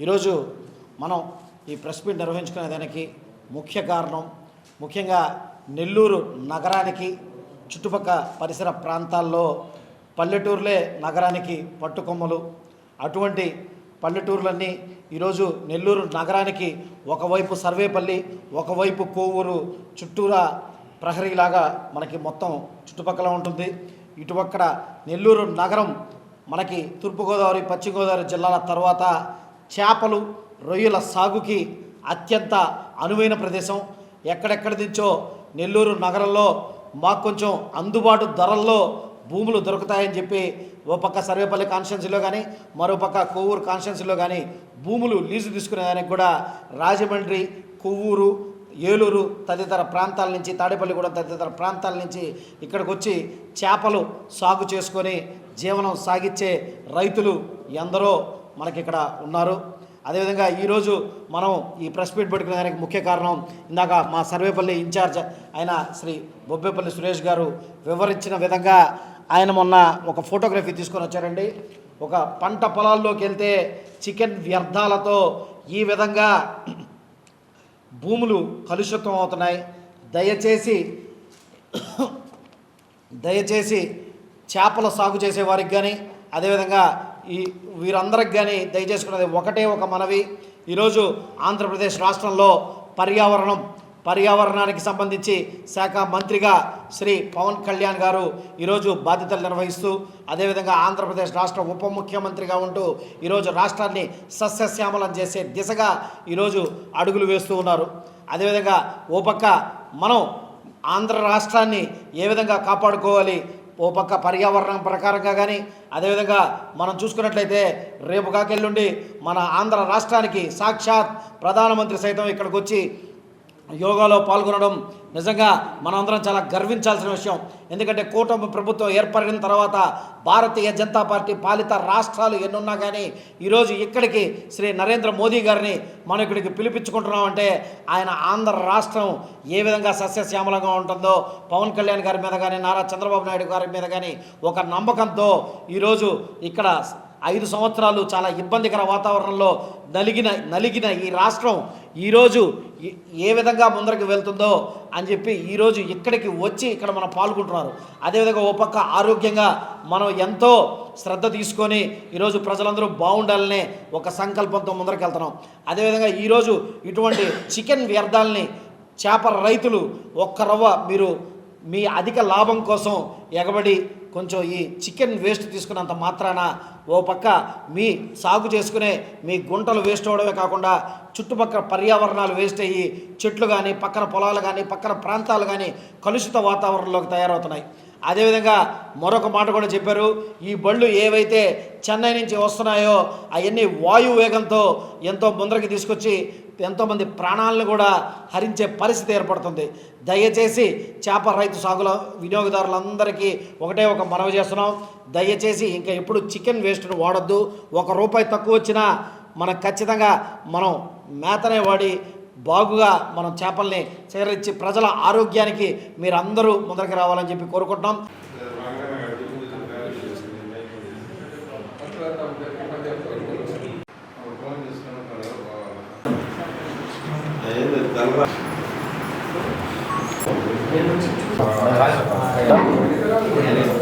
ఈరోజు మనం ఈ ప్రెస్ మీట్ నిర్వహించుకునే దానికి ముఖ్య కారణం ముఖ్యంగా నెల్లూరు నగరానికి చుట్టుపక్కల పరిసర ప్రాంతాల్లో పల్లెటూరులే నగరానికి పట్టుకొమ్మలు. అటువంటి పల్లెటూర్లన్నీ ఈరోజు నెల్లూరు నగరానికి ఒకవైపు సర్వేపల్లి ఒకవైపు కోవూరు చుట్టూరా ప్రహరీలాగా మనకి మొత్తం చుట్టుపక్కల ఉంటుంది. ఇటుపక్కడ నెల్లూరు నగరం మనకి తూర్పుగోదావరి పశ్చిమ గోదావరి జిల్లాల తర్వాత చేపలు రొయ్యల సాగుకి అత్యంత అనువైన ప్రదేశం. ఎక్కడెక్కడ నుంచో నెల్లూరు నగరంలో మాకు కొంచెం అందుబాటు ధరల్లో భూములు దొరుకుతాయని చెప్పి ఓ పక్క సర్వేపల్లి కాన్స్టిట్యున్సీలో కానీ మరో పక్క కొవ్వూరు కాన్స్టిట్యున్సీలో కానీ భూములు లీజు తీసుకునేదానికి కూడా రాజమండ్రి కొవ్వూరు ఏలూరు తదితర ప్రాంతాల నుంచి తాడేపల్లిగూడెం తదితర ప్రాంతాల నుంచి ఇక్కడికి వచ్చి చేపలు సాగు చేసుకొని జీవనం సాగించే రైతులు ఎందరో మనకి ఇక్కడ ఉన్నారు. అదేవిధంగా ఈరోజు మనం ఈ ప్రెస్ మీట్ పెట్టుకునే దానికి ముఖ్య కారణం ఇందాక మా సర్వేపల్లి ఇన్ఛార్జ్ ఆయన శ్రీ బొబ్బేపల్లి సురేష్ గారు వివరించిన విధంగా ఆయన మొన్న ఒక ఫోటోగ్రఫీ తీసుకొని వచ్చారండి. ఒక పంట పొలాల్లోకి వెళ్తే చికెన్ వ్యర్థాలతో ఈ విధంగా భూములు కలుషితం అవుతున్నాయి. దయచేసి దయచేసి చేపల సాగు చేసే వారికి కానీ అదేవిధంగా ఈ వీరందరికి కానీ దయచేసుకున్నది ఒకటే ఒక మనవి. ఈరోజు ఆంధ్రప్రదేశ్ రాష్ట్రంలో పర్యావరణం పర్యావరణానికి సంబంధించి శాఖ మంత్రిగా శ్రీ పవన్ కళ్యాణ్ గారు ఈరోజు బాధ్యతలు నిర్వహిస్తూ అదేవిధంగా ఆంధ్రప్రదేశ్ రాష్ట్ర ఉప ముఖ్యమంత్రిగా ఉంటూ ఈరోజు రాష్ట్రాన్ని సస్యశ్యామలం చేసే దిశగా ఈరోజు అడుగులు వేస్తూ ఉన్నారు. అదేవిధంగా ఓ పక్క మనం ఆంధ్ర రాష్ట్రాన్ని ఏ విధంగా కాపాడుకోవాలి ఓ పక్క పర్యావరణం ప్రకారంగా కానీ అదేవిధంగా మనం చూసుకున్నట్లయితే రేపు కాకెళ్ళుండి మన ఆంధ్ర రాష్ట్రానికి సాక్షాత్ ప్రధానమంత్రి సైతం ఇక్కడికి వచ్చి యోగాలో పాల్గొనడం నిజంగా మనందరం చాలా గర్వించాల్సిన విషయం. ఎందుకంటే కూటమి ప్రభుత్వం ఏర్పడిన తర్వాత భారతీయ జనతా పార్టీ పాలిత రాష్ట్రాలు ఎన్నున్నా కానీ ఈరోజు ఇక్కడికి శ్రీ నరేంద్ర మోదీ గారిని మనం ఇక్కడికి పిలిపించుకుంటున్నామంటే ఆయన ఆంధ్ర రాష్ట్రం ఏ విధంగా సస్యశ్యామలంగా ఉంటుందో పవన్ కళ్యాణ్ గారి మీద కానీ నారా చంద్రబాబు నాయుడు గారి మీద కానీ ఒక నమ్మకంతో ఈరోజు ఇక్కడ ఐదు సంవత్సరాలు చాలా ఇబ్బందికర వాతావరణంలో నలిగిన నలిగిన ఈ రాష్ట్రం ఈరోజు ఏ- ఏ విధంగా ముందరికి వెళ్తుందో అని చెప్పి ఈరోజు ఇక్కడికి వచ్చి ఇక్కడ మనం పాల్గొంటున్నారు. అదేవిధంగా ఓ పక్క ఆరోగ్యంగా మనం ఎంతో శ్రద్ధ తీసుకొని ఈరోజు ప్రజలందరూ బాగుండాలనే ఒక సంకల్పంతో ముందరికి వెళ్తున్నాం. అదేవిధంగా ఈరోజు ఇటువంటి చికెన్ వ్యర్థాలని చేపల రైతులు ఒక్క రవ్వ మీరు మీ అధిక లాభం కోసం ఎగబడి కొంచెం ఈ చికెన్ వేస్ట్ తీసుకున్నంత మాత్రాన ఓ పక్క మీ సాగు చేసుకునే మీ గుంటలు వేస్ట్ అవడమే కాకుండా చుట్టుపక్కల పర్యావరణాలు వేస్ట్ అయ్యి చెట్లు కానీ పక్కన పొలాలు కానీ పక్కన ప్రాంతాలు కానీ కలుషిత వాతావరణంలోకి తయారవుతున్నాయి. అదేవిధంగా మరొక మాట కూడా చెప్పారు ఈ బళ్ళు ఏవైతే చెన్నై నుంచి వస్తున్నాయో అవన్నీ వాయు వేగంతో ఎంతో ముందరికి తీసుకొచ్చి ఎంతోమంది ప్రాణాలను కూడా హరించే పరిస్థితి ఏర్పడుతుంది. దయచేసి చేప రైతు సాగుల వినియోగదారులందరికీ ఒకటే ఒక మనవి చేస్తున్నాం. దయచేసి ఇంకా ఎప్పుడు చికెన్ వేస్ట్ను వాడొద్దు. ఒక రూపాయి తక్కువ వచ్చినా మనకు ఖచ్చితంగా మనం మేతనే వాడి బాగుగా మనం చేపల్ని చేరించి ప్రజల ఆరోగ్యానికి మీరు అందరూ ముందరికి రావాలని చెప్పి కోరుకుంటున్నాం. 啊，吧。